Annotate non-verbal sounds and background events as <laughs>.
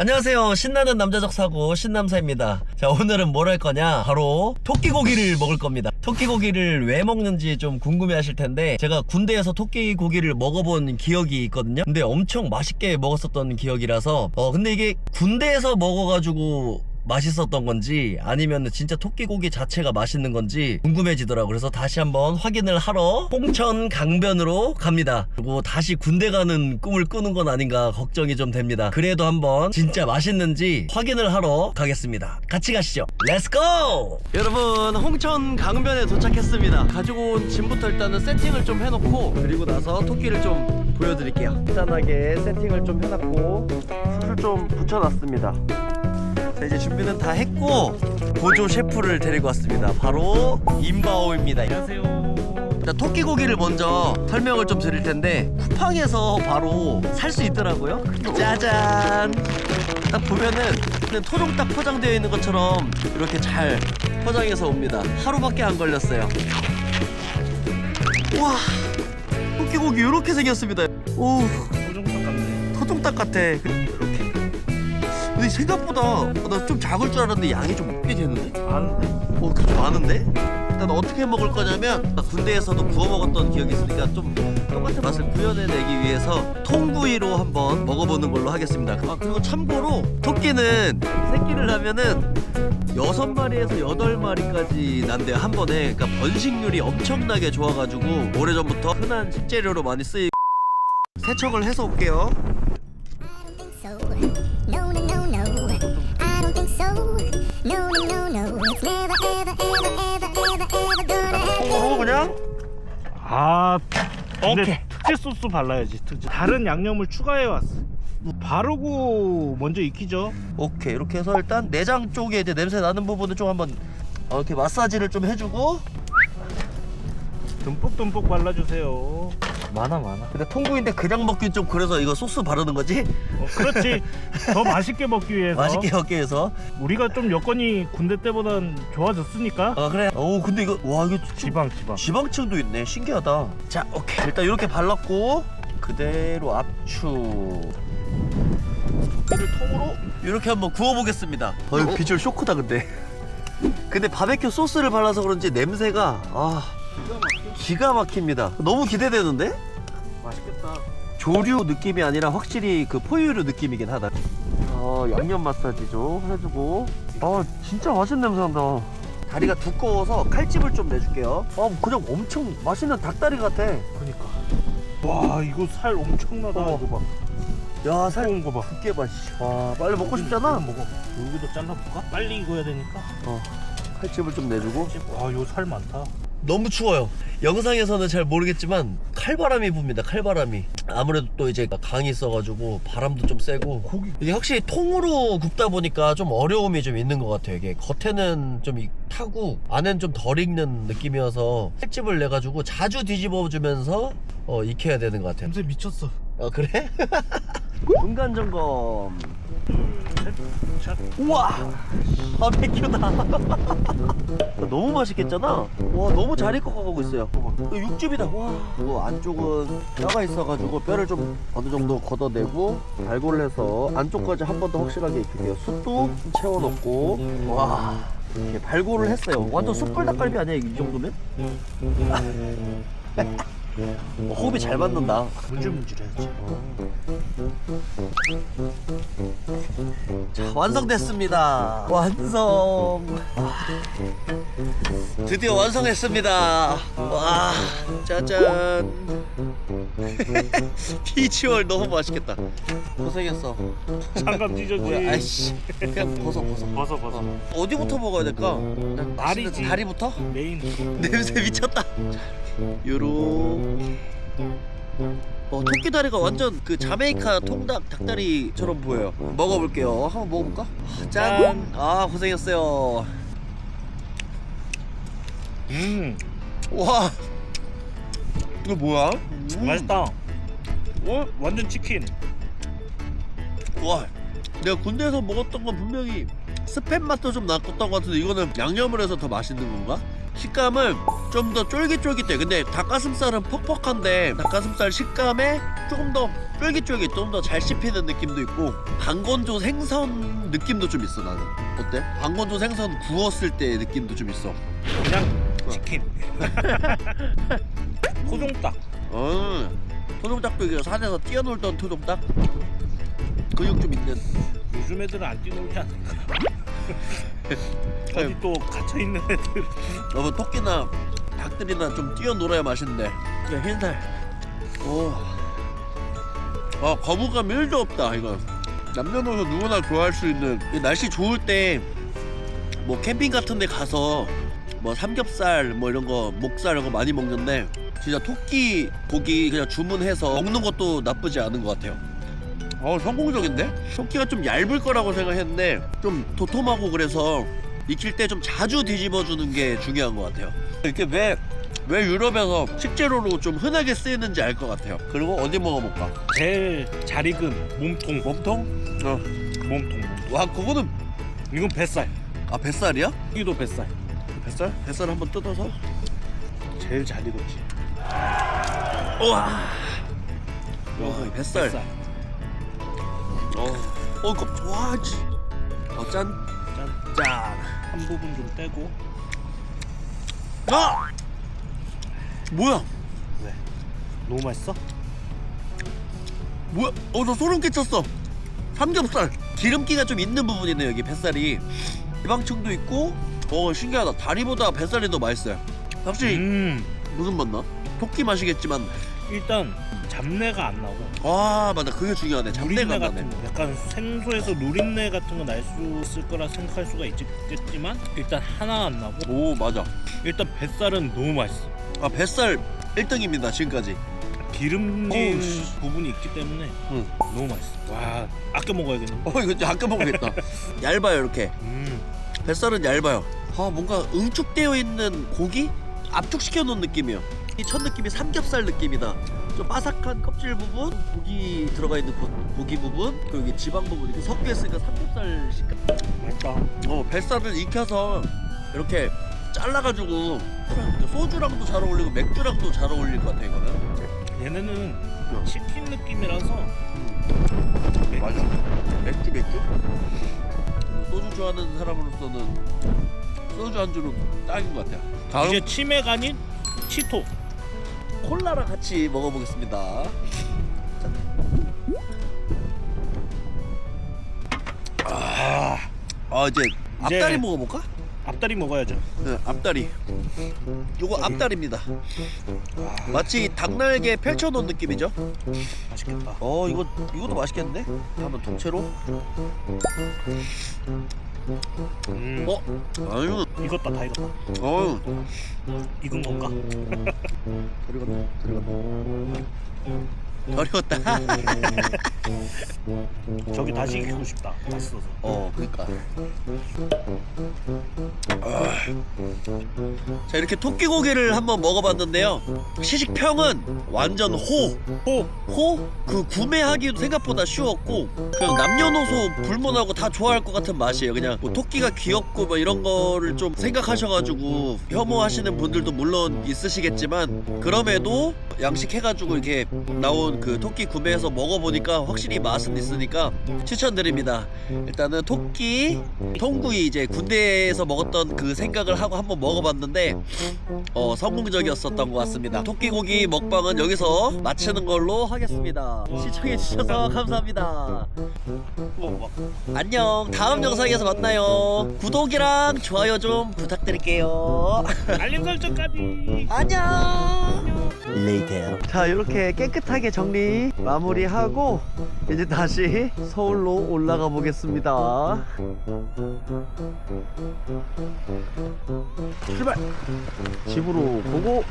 안녕하세요. 신나는 남자적 사고 신남사입니다. 자, 오늘은 뭘 할 거냐? 바로 토끼고기를 먹을 겁니다. 토끼고기를 왜 먹는지 좀 궁금해 하실 텐데 제가 군대에서 토끼고기를 먹어본 기억이 있거든요. 근데 엄청 맛있게 먹었었던 기억이라서 어 근데 이게 군대에서 먹어가지고 맛있었던 건지 아니면 진짜 토끼고기 자체가 맛있는 건지 궁금해지더라고요. 그래서 다시 한번 확인을 하러 홍천 강변으로 갑니다. 그리고 다시 군대 가는 꿈을 꾸는 건 아닌가 걱정이 좀 됩니다. 그래도 한번 진짜 맛있는지 확인을 하러 가겠습니다. 같이 가시죠. 렛츠고! 여러분 홍천 강변에 도착했습니다. 가지고 온 짐부터 일단은 세팅을 좀 해놓고 그리고 나서 토끼를 좀 보여드릴게요. 간단하게 세팅을 좀 해놨고 숯을 좀 붙여놨습니다. 자 이제 준비는 다 했고 보조 셰프를 데리고 왔습니다. 바로 임바오입니다. 안녕하세요. 일단 토끼 고기를 먼저 설명을 좀 드릴 텐데 쿠팡에서 바로 살 수 있더라고요. 짜잔! 딱 보면은 그냥 토종 딱 포장되어 있는 것처럼 이렇게 잘 포장해서 옵니다. 하루밖에 안 걸렸어요. 우와! 토끼 고기 이렇게 생겼습니다. 오! 고정딱 같네. 토종닭 같아 근데 생각보다 나 좀 작을 줄 알았는데 양이 좀 꽤 되는데? 많은데? 어, 그좀 많은데? 일단 어떻게 먹을 거냐면 군대에서도 구워 먹었던 기억이 있으니까 좀 똑같은 맛을 구현해내기 위해서 통구이로 한번 먹어보는 걸로 하겠습니다. 아 그리고 참고로 토끼는 새끼를 하면은 여섯 마리에서 여덟 마리까지 난대요 한 번에. 그러니까 번식률이 엄청나게 좋아가지고 오래전부터 흔한 식재료로 많이 쓰이. 세척을 해서 올게요. 아, 근데 오케이. 특제 소스 발라야지. 특제. 다른 양념을 추가해 왔어. 바르고 먼저 익히죠. 오케이 이렇게 해서 일단 내장 쪽에 이제 냄새 나는 부분을 좀 한번 어, 이렇게 마사지를 좀 해주고 듬뿍듬뿍 발라주세요. 많아 많아 근데 통구인데 그냥 먹기 좀 그래서 이거 소스 바르는 거지? 어, 그렇지. 더 맛있게 먹기 위해서. 맛있게 먹기 위해서 우리가 좀 여건이 군대 때보단 좋아졌으니까. 아 그래 오 근데 이거 와 이거 지, 지방, 지방. 지방층도 있네 신기하다 자 오케이 일단 이렇게 발랐고 그대로 압축 이를 통으로 이렇게 한번 구워보겠습니다 어이 비주얼 쇼크다 근데 근데 바베큐 소스를 발라서 그런지 냄새가 아 기가 막힙니다 너무 기대되는데? 맛있겠다. 조류 느낌이 아니라 확실히 그 포유류 느낌이긴 하다 어 양념 마사지 좀 해주고 아 진짜 맛있는 냄새 난다 다리가 두꺼워서 칼집을 좀 내줄게요 아 그냥 엄청 맛있는 닭다리 같아 그러니까. 와, 이거 살 엄청나다. 어. 이거 봐. 야살 두꺼운 거 봐. 두께 봐 씨. 와 빨리 먹고 싶잖아 먹어. 여기도 잘라볼까? 빨리 익어야 되니까. 어 칼집을 좀 내주고 와, 이거 살 많다. 너무 추워요 영상에서는 잘 모르겠지만 칼바람이 붑니다 칼바람이 아무래도 또 이제 강이 있어가지고 바람도 좀 세고 이게 확실히 통으로 굽다 보니까 좀 어려움이 좀 있는 것 같아요. 이게 겉에는 좀 이- 타고 안에는 좀덜 익는 느낌이어서 칼집을 내 가지고 자주 뒤집어 주면서 어, 익혀야 되는 것 같아요. 냄새 미쳤어. 어 그래? <laughs> 중간 점검. 셋, 샷. 우와 바베큐다. <laughs> 너무 맛있겠잖아. 와 너무 잘 익어 가고 있어요. 이거 육즙이다. 와. 이거 안쪽은 뼈가 있어가지고 뼈를 좀 어느 정도 걷어내고 발골을 해서 안쪽까지 한 번 더 확실하게 익힐게요. 숯도 채워놓고 와. 이렇게 발골을 했어요. 완전 숯불 닭갈비 아니야 이 정도면? <laughs> 어, 호흡이 잘 맞는다. 문질문질해야지. 자, 완성됐습니다. 완성. 드디어 완성했습니다. 와, 짜잔. <laughs> 비주얼 너무 맛있겠다. 고생했어. 장갑 찢어지. 뭐야, 아이씨. 그냥 벗어, 벗어. 벗어 벗어. 어디부터 먹어야 될까? 그냥 맛있는 다리지. 다리부터? 메인. 냄새 미쳤다. 자, 이렇게. 어, 토끼 다리가 완전 그 자메이카 통닭 닭다리처럼 보여요. 먹어볼게요. 한번 먹어볼까? 아, 짠. 아 고생했어요. 음, 와. 이거 뭐야? 음. 맛있다. 어, 완전 치킨. 와. 내가 군대에서 먹었던 건 분명히 스팸 맛도 좀 났던 것 같은데 이거는 양념을 해서 더 맛있는 건가? 식감은 좀 더 쫄깃쫄깃해. 근데 닭가슴살은 퍽퍽한데 닭가슴살 식감에 조금 더 쫄깃쫄깃, 좀 더 잘 씹히는 느낌도 있고 방건조 생선 느낌도 좀 있어 나는. 어때? 방건조 생선 구웠을 때의 느낌도 좀 있어. 그냥 치킨 <laughs> 토종닭 어, 토종닭도 이게 산에서 뛰어놀던 토종닭. 근육 좀 있는. 요즘 애들은 안 뛰놀지 않을 <laughs> 까 어디 또 갇혀 있는 애들. 너무 토끼나 닭들이나 좀 뛰어놀아야 맛있는데. 야 흰살. 오. 아 거부감 1도 없다 이거. 남녀노소 누구나 좋아할 수 있는 이 날씨 좋을 때 뭐 캠핑 같은 데 가서 뭐 삼겹살 뭐 이런 거 목살 이런 거 많이 먹는데 진짜 토끼 고기 그냥 주문해서 먹는 것도 나쁘지 않은 것 같아요 어 성공적인데? 토끼가 좀 얇을 거라고 생각했는데 좀 도톰하고 그래서 익힐 때 좀 자주 뒤집어 주는 게 중요한 것 같아요. 이게 왜, 왜 유럽에서 식재료로 좀 흔하게 쓰이는지 알 것 같아요. 그리고 어디 먹어볼까? 제일 잘 익은 몸통 몸통? 어. 몸통 와, 그거는, 이건 뱃살 아, 뱃살이야? 여기도 뱃살 뱃살? 뱃살 한번 뜯어서? 제일 잘 익었지 우와. 와, 뱃살. 어, 어, 이거, 와, 지. 어, 짠. 짠. 짠. 한 부분 좀 떼고 아! 뭐야? 왜? 너무 맛있어? 뭐야? 어, 나 소름 끼쳤어. 삼겹살. 기름기가 좀 있는 부분이네 여기 뱃살이. 지방층도 있고. 어, 신기하다. 다리보다 뱃살이 더 맛있어요. 확실히 음 무슨 맛 나? 토끼 맛이겠지만. 일단 잡내가 안 나고 아, 맞아. 그게 중요하네. 잡내가 누린내 안 나네. 같은 거 약간 생소해서 누린내 같은 거 날 수 있을 거라 생각할 수가 있겠지만 일단 하나 안 나고 오, 맞아. 일단 뱃살은 너무 맛있어 아, 뱃살 1등입니다. 지금까지. 기름진 어우, 씨. 부분이 있기 때문에 응. 너무 맛있어 와 아껴 먹어야겠는데 어, 이거 아껴 먹겠다. <laughs> 얇아요, 이렇게. 음 뱃살은 얇아요. 아 뭔가 응축되어 있는 고기 압축시켜 놓은 느낌이에요. 이 첫 느낌이 삼겹살 느낌이다. 좀 바삭한 껍질 부분, 고기 들어가 있는 고, 고기 부분, 그리고 이 지방 부분 이렇게 섞여 있으니까 삼겹살 식감. 맛있다 어 뱃살을 익혀서 이렇게 잘라가지고 소주랑도 잘 어울리고 맥주랑도 잘 어울릴 것 같아 이거는. 얘네는 치킨 느낌이라서 음. 맞아. 맥주 맥주. 소주 좋아하는 사람으로서는 소주 안주로 딱인 것 같아요. 다음 이제 치맥 아닌 치토 콜라랑 같이 먹어보겠습니다. 자. 아, 아 이제 앞다리 이제- 먹어볼까? 앞다리 먹어야죠 네, 앞다리. 요거 앞다리입니다. 마치 닭날개 펼쳐놓은 느낌이죠? 맛있겠다 어, 이거 이것도 맛있겠는데? 한번 통째로. 음 어, 아유, 익었다 다 익었다. 어유, 익은 건가? <laughs> 들어갔다, 들어갔다. 덜 익었다. <laughs> 저기 다시 익히고 싶다 맛있어서 어, 그니까. 아. 자, 이렇게 토끼 고기를 한번 먹어봤는데요. 시식평은 완전 호. 호! 호? 그 구매하기도 생각보다 쉬웠고, 그냥 남녀노소 불문하고 다 좋아할 것 같은 맛이에요. 그냥 뭐 토끼가 귀엽고 뭐 이런 거를 좀 생각하셔가지고 혐오하시는 분들도 물론 있으시겠지만, 그럼에도 양식해가지고 이렇게 나온 그 토끼 구매해서 먹어보니까 확실히 맛은 있으니까 추천드립니다. 일단은 토끼 통구이 이제 군대에서 먹었던 그 생각을 하고 한번 먹어봤는데 어 성공적이었었던 것 같습니다. 토끼 고기 먹방은 여기서 마치는 걸로 하겠습니다. 시청해주셔서 감사합니다. 안녕. 다음 영상에서 만나요. 구독이랑 좋아요 좀 부탁드릴게요. 알림 설정까지 안녕. 레이테요. 자 이렇게 깨끗하게 정리 마무리하고 이제 다시 서울로 올라가 보겠습니다. 출발. 집으로 보고.